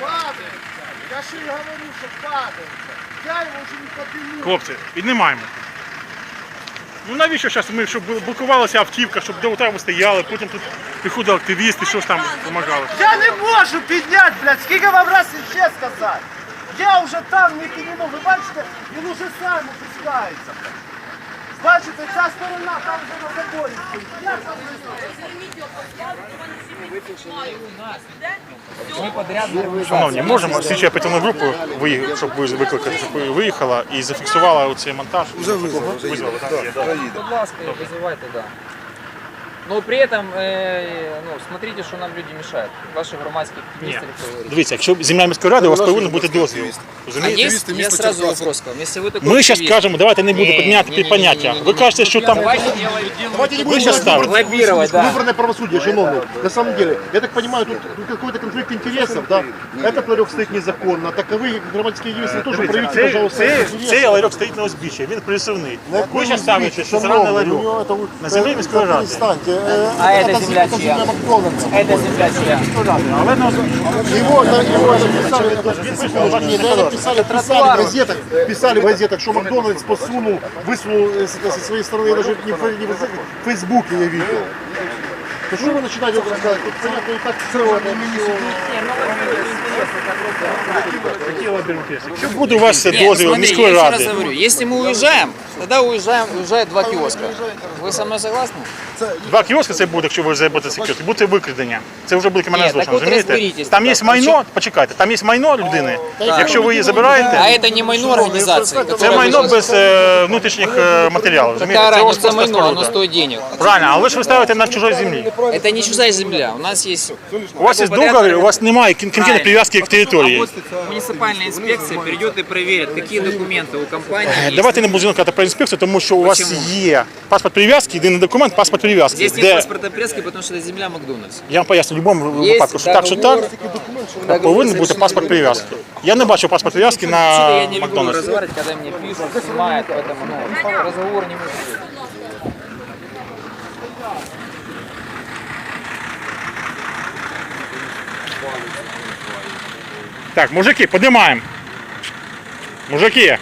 Падает. Я же и говорю, что падает. Я его уже не подниму. Хлопці, піднімаємо. Ну навіщо зараз ми, щоб блокувалася автівка, щоб до утра ви стояли, потім тут приходили активісти, що ж там допомагали. Я не можу підняти, блядь, скільки вам раз ще сказати. Я вже там не підніму, ви бачите, він уже сам опускається. блядь. Бачите, ця сторона там вже на заборі. Шановні, можемо слідчу оперативну групу, виї- щоб ви викликати, щоб ви виїхала і зафіксувала оцей монтаж. Вже визвали. Визвали, так, є. Будь ласка, визивайте, да. Но при этом, э, ну, смотрите, что нам люди мешают. Ваши громадские Ні. активисты, или кто говорит. Дивіться, якщо земля міської ради, у вас повинен бути дозвіл. А Розумієте? есть, я сразу вопрос к вам. Если вы такой Ми зараз активист, кажемо, давайте не буду Ні, підняти ні, під ні, поняття. ні, ні, Ви ні. кажете, що там. давайте делать Давайте не Вы будем сейчас говорить ставите. Лоббировать, да. Выборное правосудие, чиновный. На самом деле, я так понимаю, тут, тут какой-то конфликт интересов, да? Этот ларек стоит незаконно, таковые громадские активисты тоже проявите, Цей, пожалуйста, цей, интерес. цей ларьок стоїть на узбіччі, він присувний. На Ви каком зараз ставите, узбіччі, що шановний? зелений У ларьок. нього это вот- На землі это міської ради. перестаньте. Э, А это эта земля это чья? земля Макдональдса. Это земля чья? Але на Его, да, его написали, не, да, написали, писали в газетах, писали в газетах, что Макдональдс посунул, высунул э, с- со своей стороны, я даже не в, не в Фейсбуке я видел. Ну что вы начинаете вот рассказывать? Тут понятно и так целое, Якщо буде у вас Нет, дозвіл смотри, міської я еще раз ради, говорю, если мы уезжаем, тогда уезжаем, уезжает два киоска. Вы со мной согласны? два кіоски це буде, якщо ви зайдете секюрити, буде викрадення. Це вже буде кримінальне Ні, злочин, так от розумієте? розберітесь Там є тоді. майно, почекайте, там є майно людини. Якщо ви її забираєте, А это не майно организации. це которая майно вышла- без е, внутрішніх е, матеріалів. розумієте? Какая Це ось разница просто майно, оно споруда. стоит денег. Правильно, але ж ви ставите на чужій землі. Это не чужая земля. У нас есть... У вас є договір, у вас немає кон- конкретної прив'язки к території. Муниципальная инспекция придет и проверит, какие документы у компании Е, есть. Давайте не будемо казати про інспекцію, тому що у вас Почему? є паспорт прив'язки, єдиний документ, паспорт прив'язки. Здесь нет паспорта пресски, потому что это земля Макдональдс. я вам поясню, в будь-якому Є випадку, що так, що так, договор повинен бути совершенно паспорт другой. прив'язки. Я не бачу паспорт прив'язки Вообще-то на я не люблю Макдональдс. разговаривать, когда мне пишут, снимают, поэтому ну, разговор не может быть. Так, мужики, поднимаем. Мужики.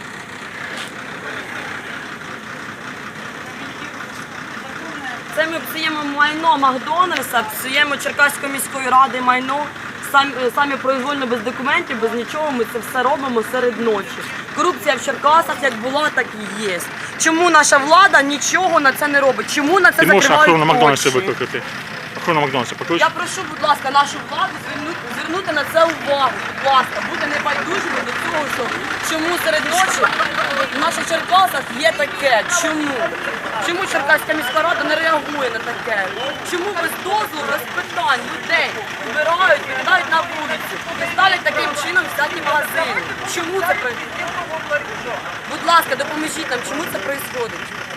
Це ми псуємо майно Макдональдса, псуємо Черкаської міської ради майно. Самі, самі произвольно без документів, без нічого. Ми це все робимо серед ночі. Корупція в Черкасах як була, так і є. Чому наша влада нічого на це не робить? Чому на це Ти можеш закривають охорону Макдональдса очі? викликати. Охорону Макдональдса поклич. Я прошу, будь ласка, нашу владу звернути, звернути на це увагу. Будь ласка, бути небайдужими до цього, що чому серед ночі в наших Черкасах є таке. Чому? Чому Черкаська міська рада не реагує на таке? Чому без дозволу, без питань людей вбирають, викидають на вулицю і ставлять таким чином всякі магазини? Чому це відбувається? Будь ласка, допоможіть нам, чому це відбувається?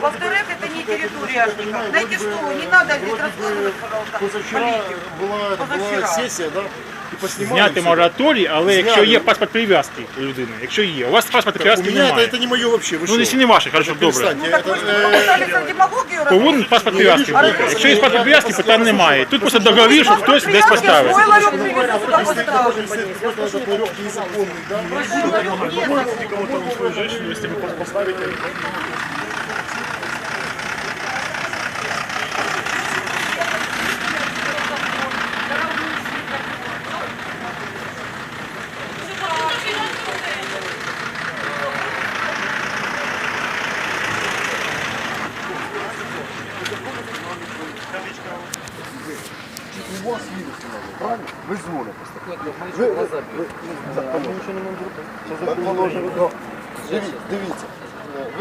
Во-вторых, это не территория Ажника. Знаете что, не надо здесь рассказывать, пожалуйста, Позавчера политику. была, это, была Позавчера. сессия, да? И поснимали Зняти всё. мораторій, але якщо Зняли. є паспорт прив'язки у людини, якщо є. У вас паспорт У прив'язки меня это, немає. это не мое вообще, вы Ну, что? якщо не ваше, хорошо, добре. Перестаньте, Так это, вы что, э, попытались в демагогию Повинен паспорт прив'язки бути. Якщо є паспорт прив'язки, питань немає. Тут просто договір, що хтось десь поставив. Свой ларек привезли сюда если поставили. даже если этот ларек незаконный, да? Можете кому-то свою женщину, если вы поставите. Диві- ви, ви, ви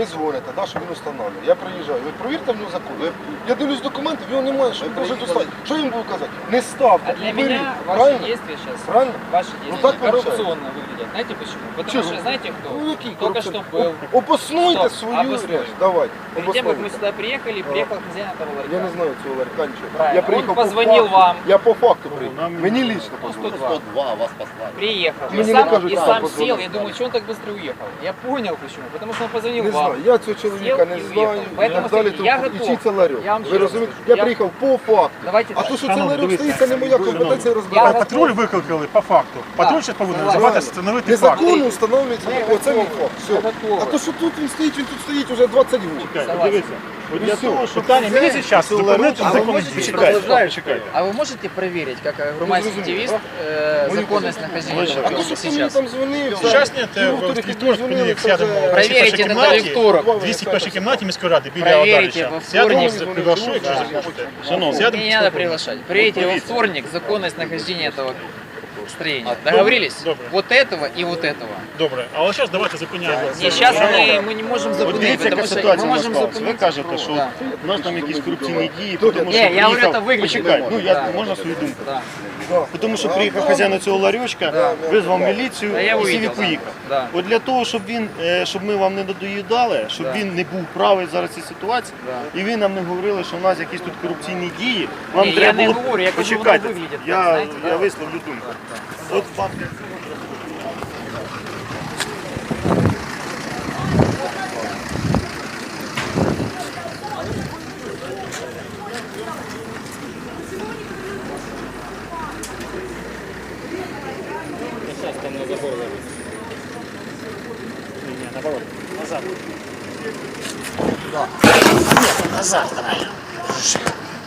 дзвоните, да, що він встановлює. Я приїжджаю, ви провірте в нього закон. Я, я дивлюсь документи, в нього немає, що він може достати. Що він буде казати? Не ставте, А для уберіть. меня ваши правильно? действия сейчас, Правильно? ваши Ну, действия так получается. коррупционно выглядят. Знаете почему? Потому Чего? что знаете кто? Ну, який Только что корупційний? был. О- Обоснуйте Стоп, свою обоснуй. речь. Давайте. Перед тем, как мы обоснуйте. сюда приехали, приехал хозяин этого ларька. Я не знаю цього ларька нічого. Правильно. Я приїхав Он по позвонил факту. вам. Я по факту приїхав. Мені лично Ну, позвонив. 102. Приехал. Мне и не сам, кажут, и да, сам позвонил. сел. Я думаю, что он так быстро уехал. Я понял почему. Потому что он позвонил вам. знаю, я цього чоловіка не знаю. І Поэтому, так далі, я це ларьок. Я вам Ви ще раз розумієте? Я Я- приїхав по факту. Давайте А так. то, що це Шановні, ларьок дивіться. стоїть, це не моя компетенція розбирати. А Патруль викликали по факту. Патруль зараз повинен розібратися, встановити факт. Незаконно встановлюється, оце мій факт. Все. Готові. А то, що тут він стоїть, він тут стоїть вже 20 років. Чекайте, Дивіться, от для все. того, щоб питання міліції зараз зупинити А ви законні можете дії. продовжати? Чекайте, чекайте. А вы можете проверить, как э, громадский активист, э, законность нахождения А этого то, що ти мені сейчас? там дзвонив, Зараз ні, йому в хтось вівторок, дзвонив, понеділок каже, сядемо в Проверите 201 это во кімнаті, вторник. 201 кімнаті міської ради біля Проверите Одарича. во Сядемо, вторник. приглашу, якщо захочете. Шановні, сядемо. Мне не надо приглашать. Проверите во вторник законность нахождения этого строения. Договорились? добро. Вот этого и вот этого. Добре, але зараз давайте зупиняємо. Не, сейчас мы, мы не можем От запутать, дивіться, потому яка что ситуація мы у нас можем склалася. Ви запутать. кажете, що Да. у нас там якісь корупційні дії, тому що Ні, я говорю, приїхав... це виглядить Почекай, ну я Да. можна свою думку. Да. Тому що приїхав хазяїн цього ларьочка, визвав міліцію Та я і увидел, сів і да. поїхав. Да. От для того, щоб він, е, щоб ми вам не додоїдали, щоб Да. він не був правий зараз в цій ситуації, Да. і ви нам не говорили, що в нас якісь тут корупційні дії. Вам Ні, я треба не було говорю, я кажу, воно почекайте. виглядить так, я, знаєте, я да. висловлю думку. От вам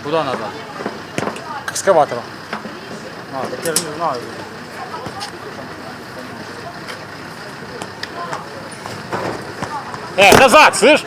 Куда надо? К экскаватору. А, так я же не знаю. Э, назад, слышь?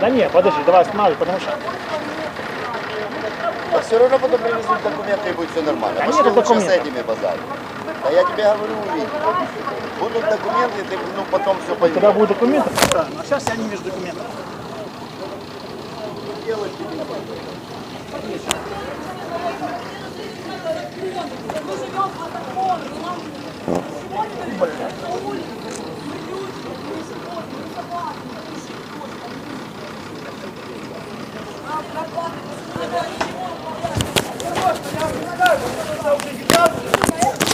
Да не, подожди, давай останавливай, потому что... А все равно потом привезут документы и будет все нормально. А Пошли нет лучше с этими базарить. Да я тебе говорю, увидишь. Будут документы, ты ну, потом все поймешь. Когда будут документы, поставим. А сейчас я не вижу документов. Давай.